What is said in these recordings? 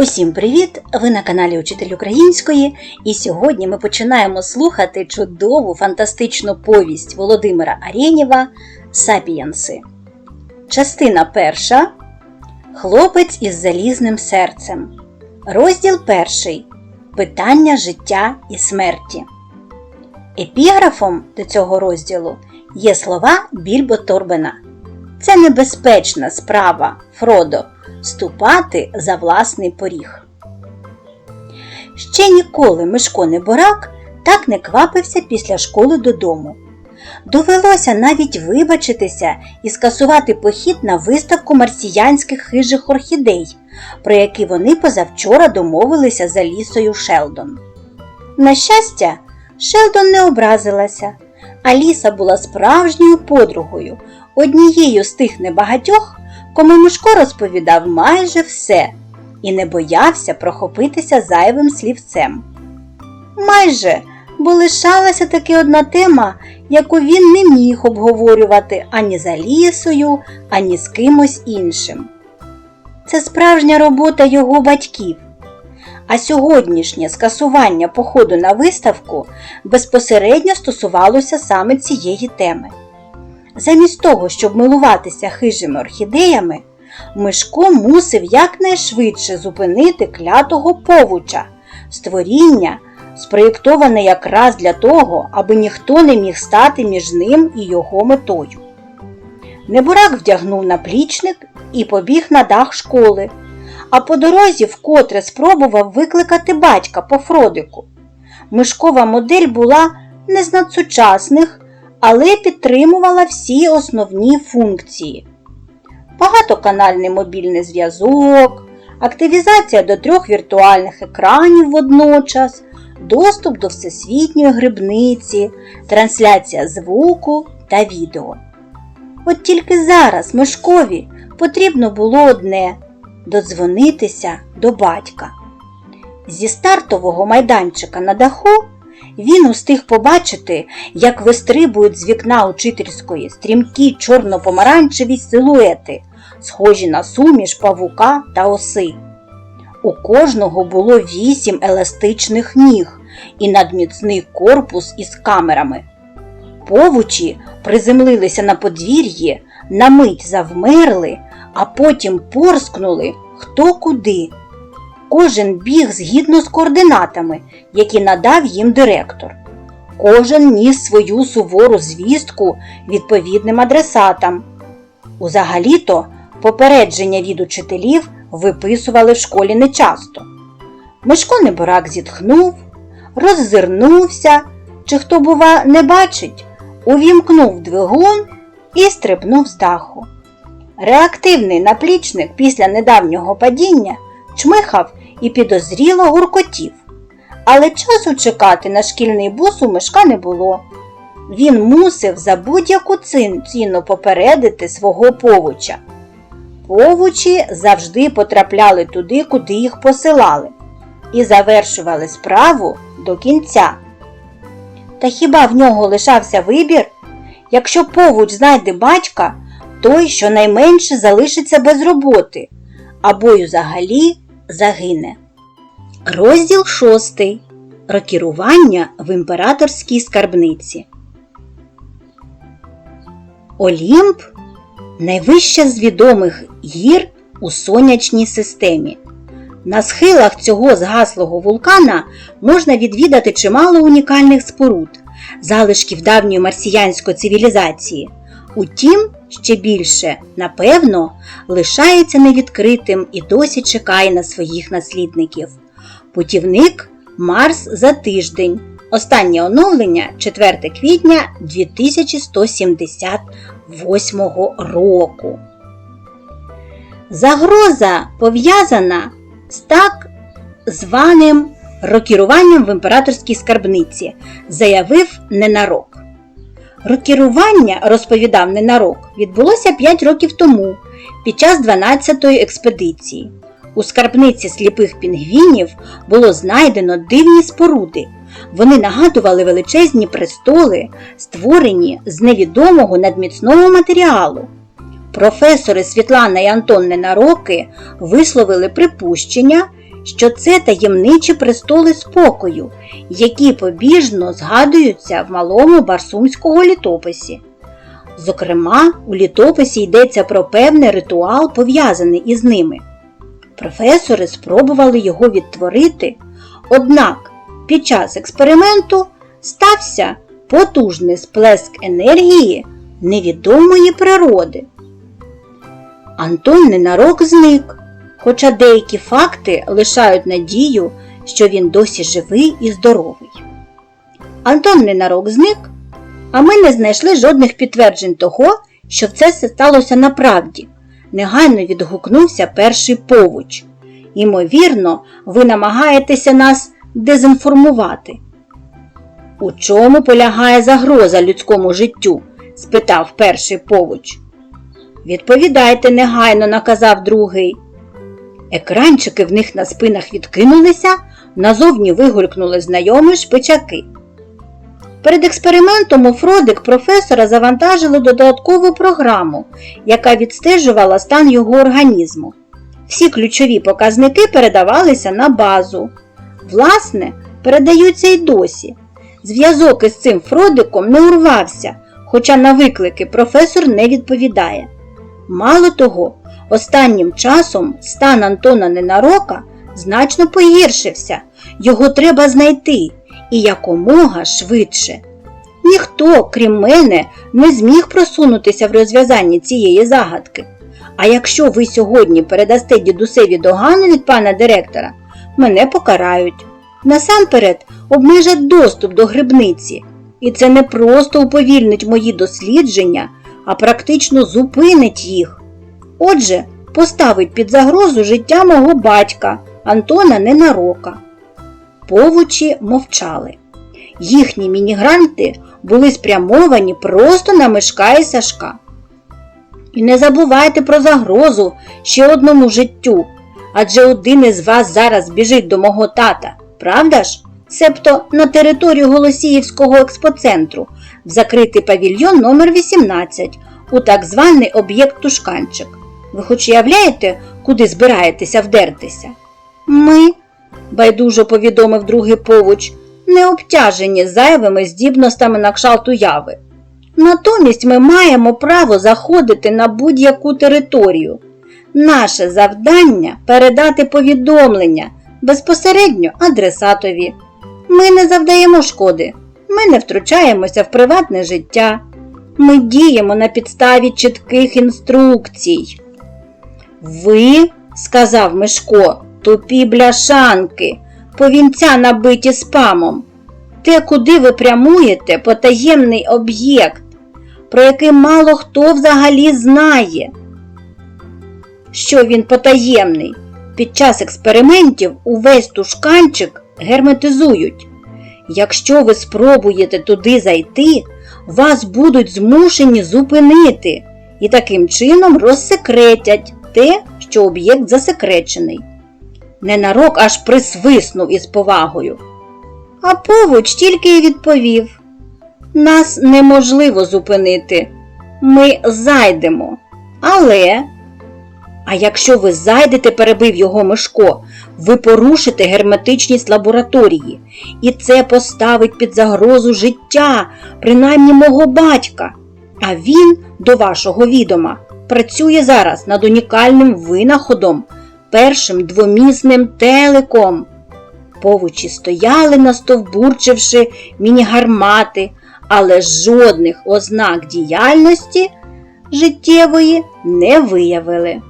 Усім привіт! Ви на каналі Учитель Української, і сьогодні ми починаємо слухати чудову фантастичну повість Володимира Арєнєва Сапієнси. Частина перша Хлопець із залізним серцем. Розділ перший Питання життя і смерті. Епіграфом до цього розділу є слова Більбо Торбена. Це небезпечна справа, Фродо, ступати за власний поріг. Ще ніколи Мишко Неборак так не квапився після школи додому. Довелося навіть вибачитися і скасувати похід на виставку марсіянських хижих орхідей, про які вони позавчора домовилися за лісою Шелдон. На щастя, Шелдон не образилася, а ліса була справжньою подругою, однією з тих небагатьох, кому Мишко розповідав майже все і не боявся прохопитися зайвим слівцем. Майже, бо лишалася таки одна тема, яку він не міг обговорювати ані за лісою, ані з кимось іншим. Це справжня робота його батьків. А сьогоднішнє скасування походу на виставку безпосередньо стосувалося саме цієї теми. Замість того, щоб милуватися хижими орхідеями, Мишко мусив якнайшвидше зупинити клятого повуча, створіння, спроєктоване якраз для того, аби ніхто не міг стати між ним і його метою. Небурак вдягнув наплічник і побіг на дах школи, а по дорозі вкотре спробував викликати батька по Фродику. Мишкова модель була не з надсучасних, але підтримувала всі основні функції. Багатоканальний мобільний зв'язок, активізація до трьох віртуальних екранів водночас, доступ до всесвітньої грибниці, трансляція звуку та відео. От тільки зараз Мишкові потрібно було одне додзвонитися до батька. Зі стартового майданчика на даху він устиг побачити, як вистрибують з вікна учительської стрімкі чорно-помаранчеві силуети, схожі на суміш павука та оси. У кожного було вісім еластичних ніг і надміцний корпус із камерами. Повучі приземлилися на подвір'ї, на мить завмерли, а потім порскнули хто куди. Кожен біг згідно з координатами, які надав їм директор. Кожен ніс свою сувору звістку відповідним адресатам. Узагалі-то попередження від учителів виписували в школі нечасто. Мишко Неборак зітхнув, роззирнувся, чи хто, бува, не бачить, увімкнув двигун і стрибнув з даху. Реактивний наплічник після недавнього падіння чмихав і підозріло гуркотів. Але часу чекати на шкільний бус у мишка не було. Він мусив за будь-яку ціну попередити свого повуча. Повучі завжди потрапляли туди, куди їх посилали, і завершували справу до кінця. Та хіба в нього лишався вибір? Якщо повуч знайде батька, той щонайменше залишиться без роботи, або й взагалі загине. Розділ шостий. Рокірування в імператорській скарбниці. Олімп найвища з відомих гір у сонячній системі. На схилах цього згаслого вулкана можна відвідати чимало унікальних споруд, залишків давньої марсіянської цивілізації. Утім, ще більше, напевно, лишається невідкритим і досі чекає на своїх наслідників. Путівник Марс за тиждень. Останнє оновлення 4 квітня 2178 року. Загроза пов'язана з так званим рокіруванням в імператорській скарбниці, заявив Ненарок. Рокірування, розповідав Ненарок, відбулося 5 років тому під час 12-ї експедиції. У скарбниці сліпих пінгвінів було знайдено дивні споруди. Вони нагадували величезні престоли, створені з невідомого надміцного матеріалу. Професори Світлана і Антон Ненароки висловили припущення, що це таємничі престоли спокою, які побіжно згадуються в малому барсумського літописі. Зокрема, у літописі йдеться про певний ритуал, пов'язаний із ними. Професори спробували його відтворити, однак під час експерименту стався потужний сплеск енергії невідомої природи. Антон ненарок зник, хоча деякі факти лишають надію, що він досі живий і здоровий. Антон ненарок зник, а ми не знайшли жодних підтверджень того, що це все сталося направді. Негайно відгукнувся перший повуч. Імовірно, ви намагаєтеся нас дезінформувати. У чому полягає загроза людському життю? спитав перший повуч. Відповідайте негайно, наказав другий. Екранчики в них на спинах відкинулися, назовні вигулькнули знайомі шпичаки. Перед експериментом у Фродик професора завантажили додаткову програму, яка відстежувала стан його організму. Всі ключові показники передавалися на базу. Власне, передаються й досі. Зв'язок із цим Фродиком не урвався, хоча на виклики професор не відповідає. Мало того, останнім часом стан Антона Ненарока значно погіршився, його треба знайти і якомога швидше. Ніхто, крім мене, не зміг просунутися в розв'язанні цієї загадки. А якщо ви сьогодні передасте дідусеві догану від пана директора, мене покарають. Насамперед обмежать доступ до грибниці, і це не просто уповільнить мої дослідження, а практично зупинить їх. Отже, поставить під загрозу життя мого батька Антона Ненарока. Повучі мовчали. Їхні мінігранти були спрямовані просто на Мишка і Сашка. І не забувайте про загрозу ще одному життю, адже один із вас зараз біжить до мого тата, правда ж? Себто на територію Голосіївського експоцентру, в закритий павільйон номер 18 у так званий об'єкт Тушканчик. Ви хоч уявляєте, куди збираєтеся вдертися? Ми, байдужо повідомив другий повуч, не обтяжені зайвими здібностями на кшалт уяви. Натомість ми маємо право заходити на будь-яку територію. Наше завдання передати повідомлення безпосередньо адресатові. Ми не завдаємо шкоди, ми не втручаємося в приватне життя. Ми діємо на підставі чітких інструкцій. Ви, сказав Мишко, тупі бляшанки, повінця набиті спамом. Те, куди ви прямуєте, потаємний об'єкт, про який мало хто взагалі знає. Що він потаємний? Під час експериментів увесь тушканчик герметизують. Якщо ви спробуєте туди зайти, вас будуть змушені зупинити і таким чином розсекретять те, що об'єкт засекречений. Ненарок аж присвиснув із повагою. А повуч тільки й відповів: Нас неможливо зупинити. Ми зайдемо. Але. А якщо ви зайдете, перебив його Мишко, ви порушите герметичність лабораторії, і це поставить під загрозу життя, принаймні мого батька. А він, до вашого відома, працює зараз над унікальним винаходом, першим двомісним телеком. Повучі стояли, настовбурчивши міні-гармати, але жодних ознак діяльності життєвої не виявили.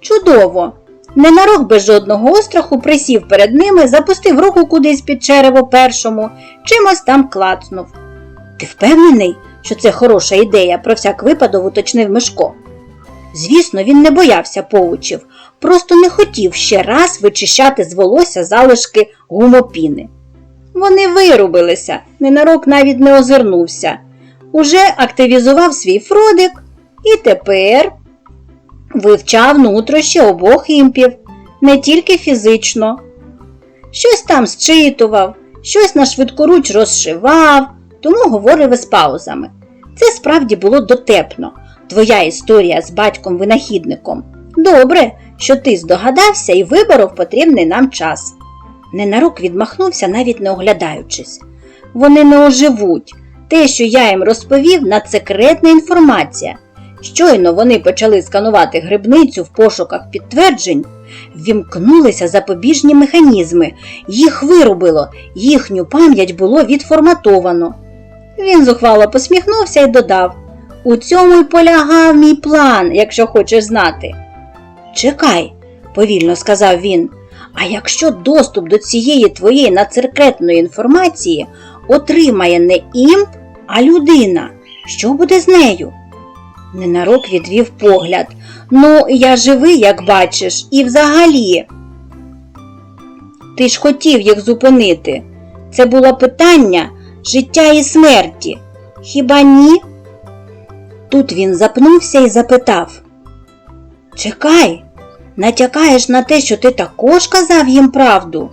Чудово! Ненарок без жодного остраху присів перед ними, запустив руку кудись під черево першому, чимось там клацнув. Ти впевнений, що це хороша ідея, про всяк випадок уточнив Мишко. Звісно, він не боявся повучів, просто не хотів ще раз вичищати з волосся залишки гумопіни. Вони вирубилися, ненарок навіть не озирнувся. Уже активізував свій фродик і тепер вивчав нутрощі обох імпів, не тільки фізично. Щось там зчитував, щось на швидкоруч розшивав, тому говорив із паузами. Це справді було дотепно, твоя історія з батьком-винахідником. Добре, що ти здогадався і виборов потрібний нам час. Ненарок відмахнувся, навіть не оглядаючись. Вони не оживуть. Те, що я їм розповів, надсекретна інформація. Щойно вони почали сканувати грибницю в пошуках підтверджень, ввімкнулися запобіжні механізми, їх вирубило, їхню пам'ять було відформатовано. Він зухвало посміхнувся і додав: У цьому й полягав мій план, якщо хочеш знати. Чекай, повільно сказав він. А якщо доступ до цієї твоєї надсекретної інформації отримає не імп, а людина, що буде з нею? Ненарок відвів погляд. Ну, я живий, як бачиш, і взагалі. Ти ж хотів їх зупинити. Це було питання життя і смерті. Хіба ні? Тут він запнувся і запитав. Чекай, натякаєш на те, що ти також казав їм правду?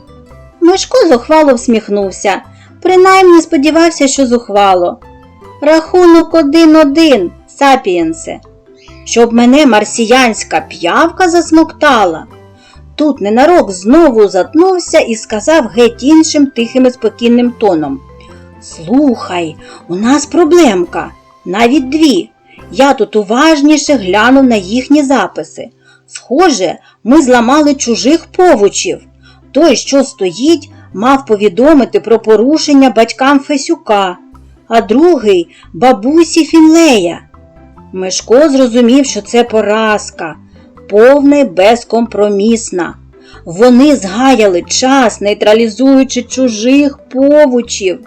Мишко зухвало всміхнувся, принаймні сподівався, що зухвало. Рахунок один-один, сапієнсе, щоб мене марсіянська п'явка засмоктала. Тут ненарок знову затнувся і сказав геть іншим тихим і спокійним тоном. Слухай, у нас проблемка, навіть дві. Я тут уважніше глянув на їхні записи. Схоже, ми зламали чужих повучів. Той, що стоїть, мав повідомити про порушення батькам Фесюка, а другий бабусі Фінлея. Мишко зрозумів, що це поразка, повна й безкомпромісна. Вони згаяли час, нейтралізуючи чужих повучів,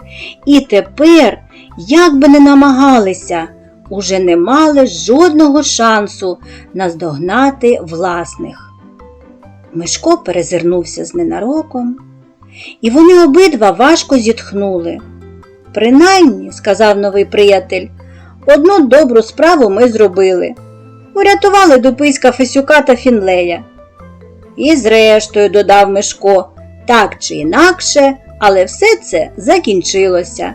і тепер, як би не намагалися, уже не мали жодного шансу наздогнати власних. Мишко перезирнувся з ненароком, і вони обидва важко зітхнули. Принаймні, сказав новий приятель, одну добру справу ми зробили. Урятували Дуписька Фесюка та Фінлея. І зрештою, додав Мишко, так чи інакше, але все це закінчилося.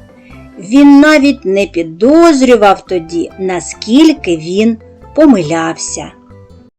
Він навіть не підозрював тоді, наскільки він помилявся.